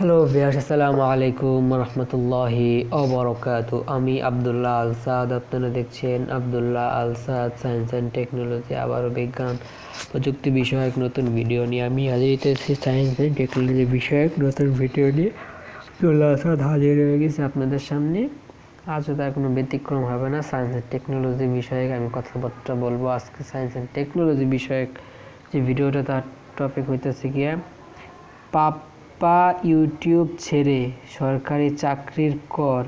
Hello ভিয়াস আসসালামু আলাইকুম রহমতুল্লাহি অবরকাত আমি আবদুল্লাহ আল সাদ আপনারা দেখছেন Abdullah Al Saad science and technology আবারও বিজ্ঞান, প্রযুক্তি বিষয়ক নতুন ভিডিও নিয়ে আমি হাজির হতেছি সায়েন্স অ্যান্ড টেকনোলজি বিষয়ক নতুন ভিডিও নিয়ে। আবদুল্লাহ আসাদ হাজির হয়ে গেছে আপনাদের সামনে। আজও তার কোনো ব্যতিক্রম হবে না। সায়েন্স অ্যান্ড টেকনোলজি বিষয়ক আমি কথাবার্তা বলব। আজকে সায়েন্স অ্যান্ড টেকনোলজি বিষয়ক যে ভিডিওটা তার টপিক হইতেছে গিয়া পাপ্পা ইউটিউব ছেড়ে সরকারি চাকরির কর,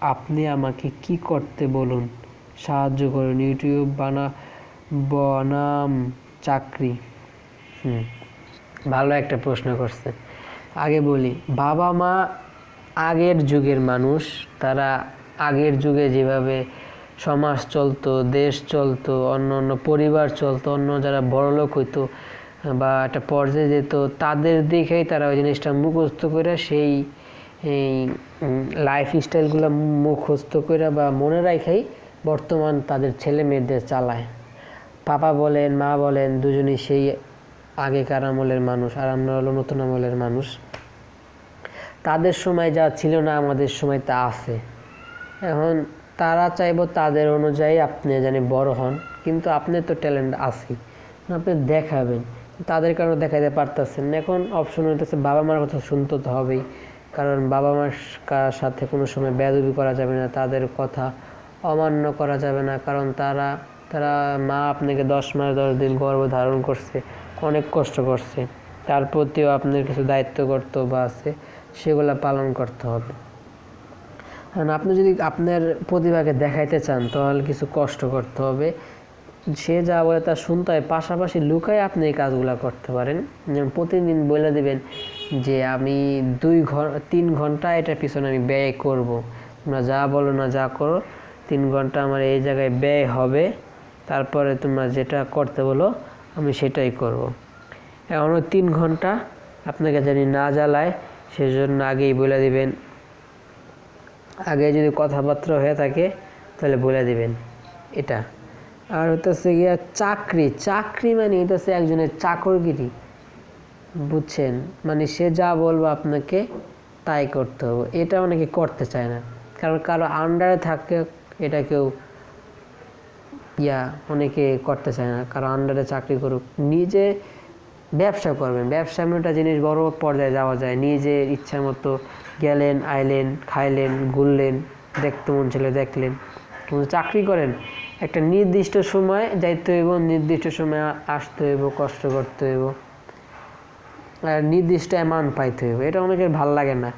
আপনি আমাকে কি করতে বলুন? সাহায্য করুন, ইউটিউব বানা, বনাম চাকরি। হুম, ভালো একটা প্রশ্ন করছে। আগে বলি, বাবা মা আগের যুগের মানুষ, তারা আগের যুগে যেভাবে সমাজ চলতো, দেশ চলতো অন্য অন্য পরিবার চলতো, অন্য যারা বড়লোক হইতো বা একটা পর্যায়ে যেত তাদের দেখেই তারা ওই জিনিসটা মুখস্থ করে সেই, এই লাইফ স্টাইলগুলো মুখস্থ করে বা মনে রাখাই বর্তমান তাদের ছেলে মেয়েদের চালায়। পাপা বলেন, মা বলেন, দুজনই সেই আগেকার আমলের মানুষ আর আমরা হলো নতুন আমলের মানুষ। তাদের সময় যা ছিল না আমাদের সময় তা আছে। এখন তারা চাইব তাদের অনুযায়ী আপনি জানি বড় হন, কিন্তু আপনার তো ট্যালেন্ট আছেই। আপনি দেখাবেন। তাদের কারণে দেখাইতে পারতেছেন এখন অপশন হইতেছে বাবা মার কথা শুনতে তো হবেই। কারণ বাবা মার সাথে কোনো সময় বেদবি করা যাবে না, তাদের কথা অমান্য করা যাবে না। কারণ তারা তারা মা আপনাকে দশ মাস দশ দিন গর্ভ ধারণ করছে, অনেক কষ্ট করছে। তার প্রতিও আপনার কিছু দায়িত্ব কর্তব্য আছে, সেগুলো পালন করতে হবে। কারণ আপনি যদি আপনার প্রতিভাকে দেখাইতে চান, তাহলে কিছু কষ্ট করতে হবে। সে যা বলে তা শুনতে হয়, পাশাপাশি লুকায় আপনি এই কাজগুলো করতে পারেন। যেমন প্রতিদিন বলে দিবেন যে, আমি দুই ঘণ্টা তিন ঘণ্টা এটার পিছনে আমি ব্যয় করব। তোমরা যা বলো না যা করো, তিন ঘণ্টা আমার এই জায়গায় ব্যয় হবে। তারপরে তোমরা যেটা করতে বলো, আমি সেটাই করব। এখনও তিন ঘণ্টা আপনাকে জানি না জ্বালায়, সেজন্য আগেই বলে দিবেন। আগে যদি কথাবার্তা হয়ে থাকে, তাহলে বলে দিবেন। এটা। আর হতেছে গিয়া চাকরি। চাকরি মানে হচ্ছে একজনের চাকরগিরি। বুঝছেন? মানে সে যা বলব আপনাকে তাই করতে হবে। এটা অনেকে করতে চায় না। কারণ কারও আন্ডারে থাকে, এটা কেউ ইয়া অনেকে করতে চায় না। কারও আন্ডারে চাকরি করুক। নিজে ব্যবসা করবেন। ব্যবসা এমন একটা জিনিস বড় পর্যায়ে যাওয়া যায়। নিজে ইচ্ছা মতো গেলেন, আইলেন, খাইলেন, ঘুরলেন, দেখতে মন ছেলে দেখলেন। কিন্তু চাকরি করেন একটা নির্দিষ্ট সময় যাইতে হইব, নির্দিষ্ট সময় আসতে হইব, কষ্ট করতে হইব। আর নির্দিষ্ট অ্যামাউন্ট পাইতে হইব। এটা অনেকের ভালো লাগে না।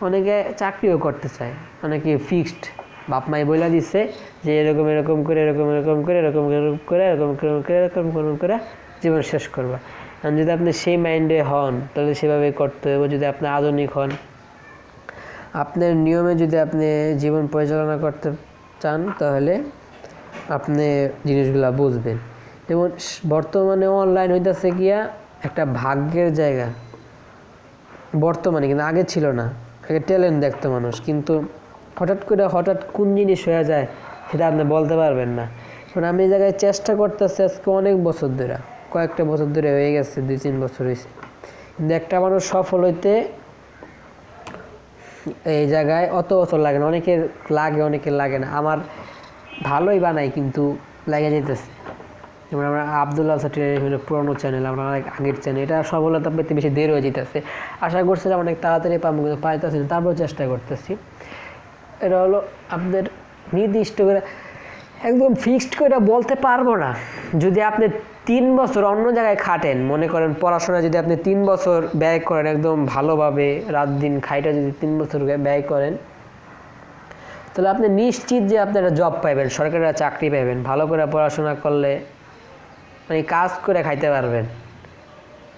অনেকে চাকরিও করতে চায়। অনেকে ফিক্সড বাপ মাই বইলা দিচ্ছে যে এরকম এরকম করে, এরকম এরকম করে, এরকম এরকম করে এরকম করে, এরকম এরকম করে জীবন শেষ করবা। আর যদি আপনি সেই মাইন্ডে হন, তাহলে সেভাবে করতে হবে যদি আপনি আধুনিক হন, আপনার নিয়মে যদি আপনি জীবন পরিচালনা করতে চান, তাহলে আপনি জিনিসগুলা বুঝবেন। যেমন বর্তমানে অনলাইন হইতেছে গিয়া একটা ভাগ্যের জায়গা। বর্তমানে কিন্তু আগে ছিল না। আগে ট্যালেন্ট দেখতো মানুষ। কিন্তু হঠাৎ করে হঠাৎ কোন জিনিস হয়ে যায় সেটা আপনি বলতে পারবেন না। কারণ আমি এই জায়গায় চেষ্টা করতেছি আজকে অনেক বছর ধরে। কয়েকটা বছর ধরে হয়ে গেছে, দুই তিন বছর হয়েছে কিন্তু একটা মানুষ সফল হইতে এই জায়গায় অত অত লাগে না। অনেকের লাগে অনেকের লাগে না। আমার ভালোই বানাই, কিন্তু লাগে যেতেছে যেমন আমরা আবদুল্লাহ সাটির পুরোনো চ্যানেল আমরা অনেক আগের চ্যানেল এটা সফলতা পেতে বেশি দেরি হয়ে যেতেছে আশা করছিলাম অনেক তাড়াতাড়ি পাবো, কিন্তু পাইতেছি না তারপর চেষ্টা করতেছি। এটা হলো আপনাদের নির্দিষ্ট করে, একদম ফিক্সড করে বলতে পারব না। যদি আপনি তিন বছর অন্য জায়গায় খাটেন, মনে করেন পড়াশোনা যদি আপনি তিন বছর ব্যয় করেন, একদম ভালোভাবে রাত দিন খাইটা যদি তিন বছর ব্যয় করেন তাহলে আপনি নিশ্চিত যে আপনি একটা জব পাইবেন, সরকারি চাকরি পাইবেন, ভালো করে পড়াশোনা করলে মানে কাজ করে খাইতে পারবেন।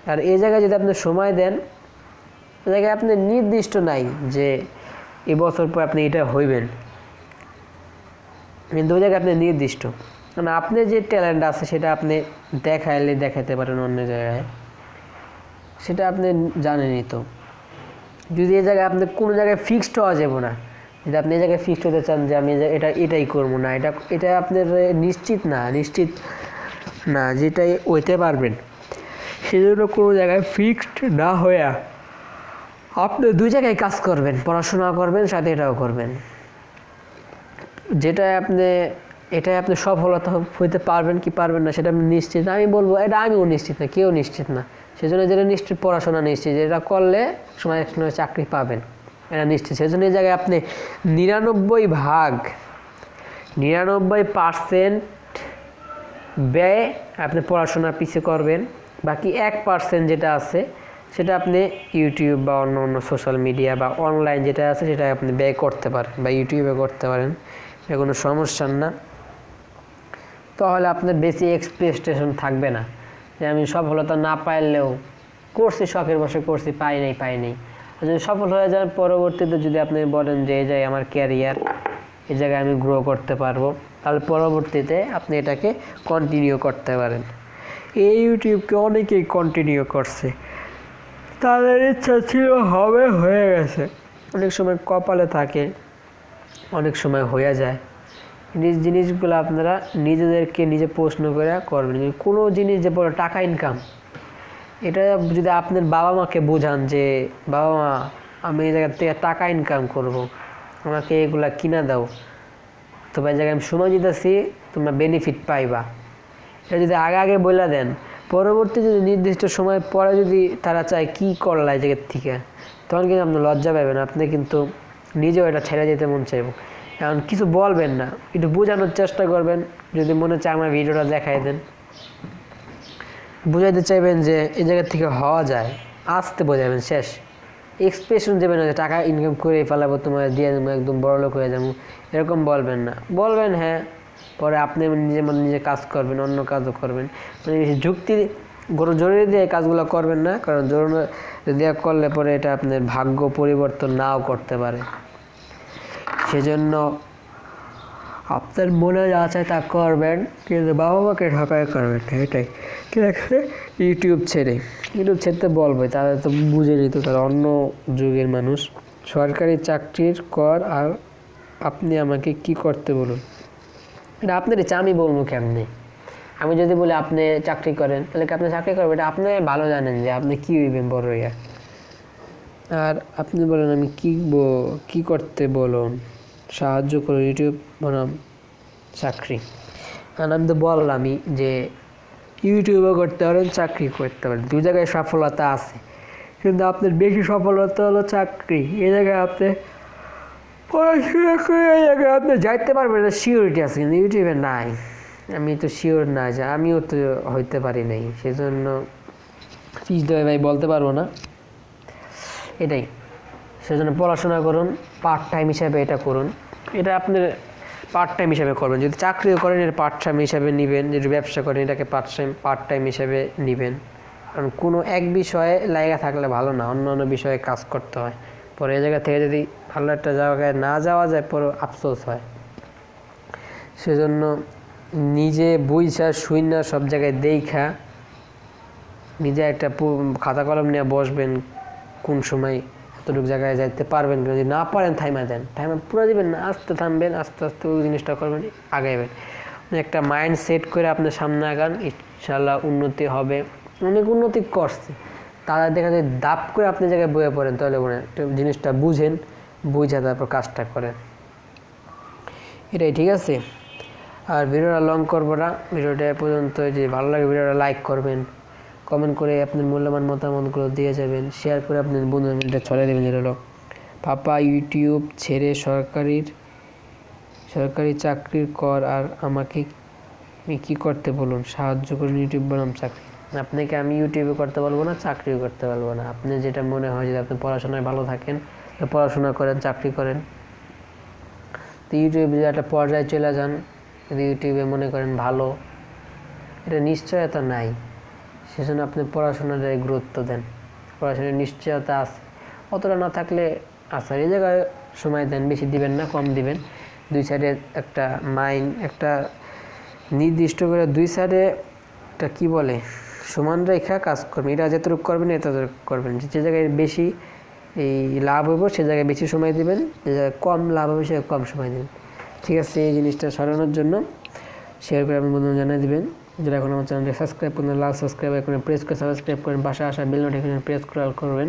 আর এই জায়গায় যদি আপনি সময় দেন এ জায়গায় আপনি নির্দিষ্ট নাই যে এবছর পর আপনি এটা হইবেন। কিন্তু ওই জায়গায় আপনি নির্দিষ্ট। মানে আপনি যে ট্যালেন্ট আছে সেটা আপনি দেখাইলে দেখাতে পারেন অন্য জায়গায়। সেটা আপনি জানেনই তো। যদি এই জায়গায় আপনি কোনো জায়গায় ফিক্সড হওয়া যাব না যদি আপনি এই জায়গায় ফিক্সড হতে চান যে আমি এটা, এটাই করব না। এটা এটা আপনার নিশ্চিত না নিশ্চিত না যেটাই হইতে পারবেন। সেজন্য কোনো জায়গায় ফিক্সড না হয়ে আপনি দুই জায়গায় কাজ করবেন, পড়াশোনা করবেন, সাথে এটাও করবেন। যেটা আপনি, এটাই আপনি সফলতা হইতে পারবেন কি পারবেন না, সেটা আপনি নিশ্চিত আমি বলব, এটা আমিও নিশ্চিত না, কেউ নিশ্চিত না। সেজন্য যেটা নিশ্চিত, পড়াশোনা নিশ্চিত, যেটা করলে সময় সময় চাকরি পাবেন। এটা নিশ্চিত। সেজন্য এই জায়গায় আপনি নিরানব্বই ভাগ, নিরানব্বই পার্সেন্ট ব্যয় আপনি পড়াশোনার পিছিয়ে করবেন। বাকি এক পার্সেন্ট যেটা আছে, সেটা আপনি ইউটিউব বা অন্য অন্য সোশ্যাল মিডিয়া বা অনলাইন যেটা আছে, সেটা আপনি ব্যয় করতে পারেন বা ইউটিউবে করতে পারেন। এটা কোনো সমস্যার না। তাহলে আপনার বেশি এক্সপেকটেশন থাকবে না। যে আমি সফলতা না পাইলেও করছি শখের বসে করছি পাই নাই পাই নাই। যদি সফল হয়ে যান, পরবর্তীতে যদি আপনি বলেন যে এই জায়গায় আমার ক্যারিয়ার এই জায়গায় আমি গ্রো করতে পারব, তাহলে পরবর্তীতে আপনি এটাকে কন্টিনিউ করতে পারেন। এই ইউটিউবকে অনেকেই কন্টিনিউ করছে। তাদের ইচ্ছা ছিল হবে, হয়ে গেছে। অনেক সময় কপালে থাকে, অনেক সময় হয়ে যায়। নিজ জিনিসগুলো আপনারা নিজেদেরকে নিজে প্রশ্ন করে করবেন কোনো জিনিস যে বড় টাকা ইনকাম এটা যদি আপনার বাবা মাকে বোঝান যে, বাবা মা, আমি এই জায়গা থেকে টাকা ইনকাম করব, আমাকে এগুলা কিনা দাও। তবে এই জায়গায় আমি সময় দিতেছি, তোমরা বেনিফিট পাইবা। এটা যদি আগে আগে বলে দেন, পরবর্তী যদি নির্দিষ্ট সময় পরে যদি তারা চায় কি করলা এই জায়গার থেকে, তখন কিন্তু আপনি লজ্জা পাবেন আপনি কিন্তু নিজেও এটা ছেড়ে যেতে মন চাইব। কারণ কিছু বলবেন না, একটু বোঝানোর চেষ্টা করবেন, যদি মনে চায় আমার ভিডিওটা দেখাই দেন। বুঝাইতে চাইবেন যে এই জায়গা থেকে হওয়া যায়, আসতে বোঝাবেন শেষ। এক্সপ্রেশন দেবেন না যে টাকা ইনকাম করে ফেলাবো, তোমার দিয়ে দেবো, একদম বড় লোক হয়ে যাব। এরকম বলবেন না। বলবেন হ্যাঁ পরে আপনি নিজে মানে নিজে কাজ করবেন, অন্য কাজও করবেন। মানে যুক্তি জরুরি দিয়ে কাজগুলো করবেন না, কারণ জরুরি দিয়ে করলে পরে এটা আপনার ভাগ্য পরিবর্তন নাও করতে পারে। সেজন্য আপনার মনে যা চায় তা করবেন, কিন্তু বাবা মাকে ঠকায় করবেন এটাই। ঠিক আছে ইউটিউব ছেড়ে। ইউটিউব ছেড়তে বলবে তারা তো বুঝে নিত তারা অন্য যুগের মানুষ। সরকারি চাকরির কর আর আপনি আমাকে কি করতে বলুন? এটা আপনার ইচ্ছা, আমি বলব কেমনে? আমি যদি বলি আপনি চাকরি করেন, তাহলে কি আপনি চাকরি করবেন? এটা আপনি ভালো জানেন যে আপনি কী হইবেন বড় হইয়া। আর আপনি বলেন আমি কি কি করতে বলুন? সাহায্য করুন, ইউটিউব বনাম, চাকরি। কারণ আমি তো বললামই যে ইউটিউবও করতে পারেন, চাকরি করতে পারেন। দু জায়গায় সফলতা আছে। কিন্তু আপনার বেশি সফলতা হলো চাকরি। এ জায়গায় আপনি পড়াশোনা করে এই জায়গায় আপনি যাইতে পারবেন না সিওরিটি আছে। কিন্তু ইউটিউবে নাই। আমি তো শিওর না যে আমিও তো হইতে পারি নাই। সেজন্য দেবে ভাই বলতে পারব না। এটাই। সেজন্য পড়াশোনা করুন পার্ট টাইম হিসাবে এটা করুন। এটা আপনার পার্ট টাইম হিসাবে করবেন। যদি চাকরিও করেন, এটা পার্ট টাইম হিসাবে নেবেন। যদি ব্যবসা করেন, এটাকে পার্ট টাইম পার্ট টাইম হিসাবে নেবেন। কারণ কোনো এক বিষয়ে লাইগা থাকলে ভালো না, অন্য অন্য বিষয়ে কাজ করতে হয়। পরে এই জায়গা থেকে যদি ভালো একটা জায়গায় না যাওয়া যায়, পরে আফসোস হয়। সেজন্য নিজে বুঝা শুই না সব জায়গায় দেখা, নিজে একটা খাতা কলম নিয়ে বসবেন কোন সময় এতটুকু জায়গায় যাইতে পারবেন। যদি না পারেন থাইমা দেন। থাইমা পুরো দিবেন না আস্তে থামবেন, আস্তে আস্তে ওই জিনিসটা করবেন, আগাইবেন। মানে একটা মাইন্ড সেট করে আপনার সামনে আগান ইনশাল্লাহ উন্নতি হবে। অনেক উন্নতি করছে। তারা দেখা যায় দাপ করে আপনি জায়গায় বয়ে পড়েন, তাহলে মনে জিনিসটা বুঝেন, বুঝে তারপর কাজটা করেন। এটাই ঠিক আছে। আর ভিডিওটা লং করব না। ভিডিওটা পর্যন্ত যে ভালো লাগে, ভিডিওটা লাইক করবেন। কমেন্ট করে আপনার মূল্যবান মতামতগুলো দিয়ে যাবেন শেয়ার করে আপনার বন্ধুদের মধ্যে ছড়িয়ে দেবেন যেটা হলো পাপা ইউটিউব ছেড়ে সরকারির, সরকারি চাকরির কর আর আমাকে আমি কী করতে বলুন? সাহায্য করুন ইউটিউব বনাম চাকরি। আপনাকে আমি ইউটিউবে করতে বলব না, চাকরিও করতে পারব না। আপনি যেটা মনে হয় যদি আপনি পড়াশোনায় ভালো থাকেন পড়াশোনা করেন, চাকরি করেন। তো ইউটিউবে যদি একটা পর্যায়ে চলে যান। যদি ইউটিউবে মনে করেন ভালো, এটা নিশ্চয়তা নাই। সেজন্য আপনি পড়াশোনাটায় গুরুত্ব দেন। পড়াশোনার নিশ্চয়তা আছে। অতটা না থাকলে আচ্ছা এই জায়গায় সময় দেন, বেশি দিবেন না, কম দিবেন। দুই সাইডে একটা মাইন্ড একটা নির্দিষ্ট করে দুই সাইডে একটা কী বলে, সমান রেখা কাজ করবেন এটা যতটুকু করবেন এতটুকু করবেন। যে জায়গায় বেশি এই লাভ হইব, সে জায়গায় বেশি সময় দিবেন। যে জায়গায় কম লাভ হবে সে কম সময় দেবেন। ঠিক আছে, এই জিনিসটা সরানোর জন্য। শেয়ার করে আপনি বন্ধু জানিয়ে দিবেন। যারা এখন আমার চ্যানেলটি সাবস্ক্রাইব করেন, লাল সাবস্ক্রাইব করে প্রেস করে সাবস্ক্রাইব করেন বাসা আসা বেল নোটিফিকেশন প্রেস করে করবেন।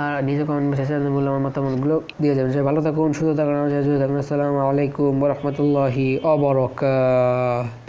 আর নিজে কমেন্ট মেসেজ আমার মতামতগুলো দিয়ে যাবেন। সবাই ভালো থাকুন, সুস্থ থাকুন, আমার সাথে থাকুন। আসসালামু আলাইকুম রহমতুল্লাহি অবরকাত